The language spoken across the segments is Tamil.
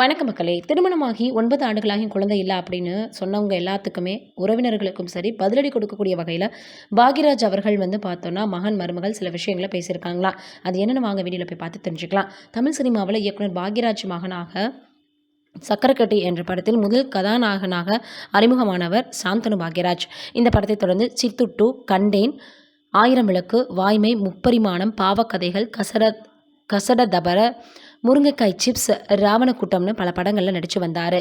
வணக்க மக்களே. திருமணமாகி ஒன்பது ஆண்டுகளாகியும் குழந்தை இல்லை அப்படின்னு சொன்னவங்க எல்லாத்துக்குமே உறவினர்களுக்கும் சரி பதிலடி கொடுக்கக்கூடிய வகையில் பாக்யராஜ் அவர்கள் வந்து பார்த்தோன்னா மகன் மருமகள் சில விஷயங்களை பேசியிருக்காங்களா? அது என்னென்னு வாங்க வீடியோவில் போய் பார்த்து தெரிஞ்சுக்கலாம். தமிழ் சினிமாவில் இயக்குனர் பாக்யராஜ் மகனாக சக்கரக்கட்டி என்ற படத்தில் முதல் கதாநாயகனாக அறிமுகமானவர் சாந்தனு பாக்யராஜ் இந்த படத்தை தொடர்ந்து சித்துட்டு கண்டேன் ஆயிரம் விளக்கு வாய்மை முப்பரிமாணம் பாவக்கதைகள் கசர கசடதபர முருங்கைக்காய் சிப்ஸ் ராவண கூட்டம்னு பல படங்களில் நடித்து வந்தார்.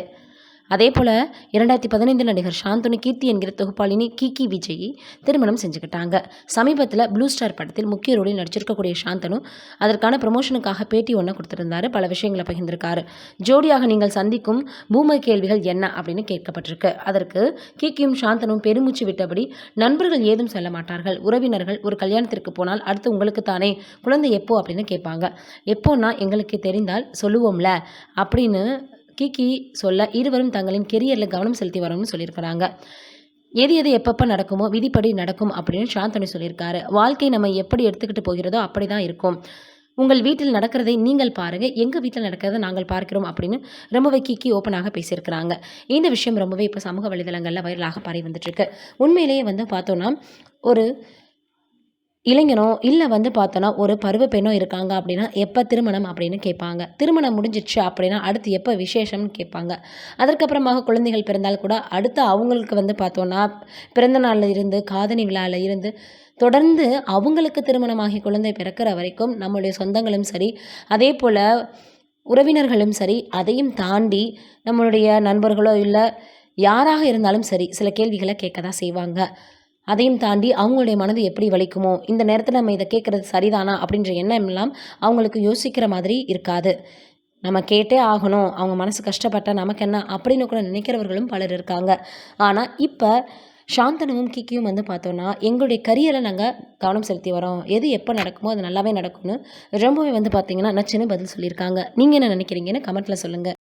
அதே போல் இரண்டாயிரத்தி பதினைந்து நடிகர் சாந்தனு கீர்த்தி என்கிற தொகுப்பாளினி கிகி விஜயை திருமணம் செஞ்சுக்கிட்டாங்க. சமீபத்தில் ப்ளூ ஸ்டார் படத்தில் முக்கிய ரோலில் நடிச்சிருக்கக்கூடிய சாந்தனு அதற்கான ப்ரொமோஷனுக்காக பேட்டி ஒன்று கொடுத்துருந்தாரு. பல விஷயங்களை பகிர்ந்திருக்காரு. ஜோடியாக நீங்கள் சந்திக்கும் பூமை கேள்விகள் என்ன அப்படின்னு கேட்கப்பட்டிருக்கு. அதற்கு கிக்கியும் சாந்தனும் பெருமூச்சு விட்டபடி நண்பர்கள் ஏதும் சொல்ல மாட்டார்கள். உறவினர்கள் ஒரு கல்யாணத்திற்கு போனால் அடுத்து உங்களுக்கு தானே குழந்தை எப்போ அப்படின்னு கேட்பாங்க. எப்போன்னா எங்களுக்கு தெரிந்தால் சொல்லுவோம்ல அப்படின்னு கிக்கி சொல்ல இருவரும் தங்களின் கெரியரில் கவனம் செலுத்தி வரணும்னு சொல்லியிருக்கிறாங்க. எது எது எப்பப்போ நடக்குமோ விதிப்படி நடக்கும் அப்படின்னு சாந்தனி சொல்லியிருக்காரு. வாழ்க்கை நம்ம எப்படி எடுத்துக்கிட்டு போகிறதோ அப்படி தான் இருக்கும். உங்கள் வீட்டில் நடக்கிறதை நீங்கள் பாருங்கள் எங்கள் வீட்டில் நடக்கிறத நாங்கள் பார்க்கிறோம் அப்படின்னு ரொம்பவே கிக்கி ஓப்பனாக பேசியிருக்கிறாங்க. இந்த விஷயம் ரொம்பவே இப்போ சமூக வலைதளங்களில் வைரலாக பரவி வந்துட்டுருக்கு உண்மையிலேயே வந்து பார்த்தோன்னா ஒரு இளைஞனோ இல்லை வந்து பார்த்தோன்னா ஒரு பருவ பெண்ணோ இருக்காங்க அப்படின்னா எப்போ திருமணம் அப்படின்னு கேட்பாங்க. திருமணம் முடிஞ்சிச்சு அப்படின்னா அடுத்து எப்போ விசேஷம்னு கேட்பாங்க. அதற்கப்புறமாக குழந்தைகள் பிறந்தால் கூட அடுத்து அவங்களுக்கு வந்து பார்த்தோன்னா பிறந்த நாளில் இருந்து காதணி விழாவில் இருந்து தொடர்ந்து அவங்களுக்கு திருமணமாகி குழந்தை பிறக்கிற வரைக்கும் நம்மளுடைய சொந்தங்களும் சரி அதே போல் உறவினர்களும் சரி அதையும் தாண்டி நம்மளுடைய நண்பர்களோ இல்லை யாராக இருந்தாலும் சரி சில கேள்விகளை கேட்க தான் செய்வாங்க. அதையும் தாண்டி அவங்களுடைய மனது எப்படி வலிக்குமோ இந்த நேரத்தில் நம்ம இதை கேட்குறது சரிதானா அப்படின்ற எண்ணம் எல்லாம் அவங்களுக்கு யோசிக்கிற மாதிரி இருக்காது. நம்ம கேட்டே ஆகணும் அவங்க மனசு கஷ்டப்பட்ட நமக்கு என்ன அப்படின்னு கூட நினைக்கிறவர்களும் பலர் இருக்காங்க. ஆனால் இப்போ சாந்தனமும் கிக்கியும் வந்து பார்த்தோன்னா எங்களுடைய கரியரை நாங்கள் கவனம் செலுத்தி வரோம். எது எப்போ நடக்குமோ அது நல்லாவே நடக்கும்னு ரொம்பவே வந்து பார்த்தீங்கன்னா நச்சுன்னு பதில் சொல்லியிருக்காங்க. நீங்கள் என்ன நினைக்கிறீங்கன்னு கமெண்ட்டில் சொல்லுங்கள்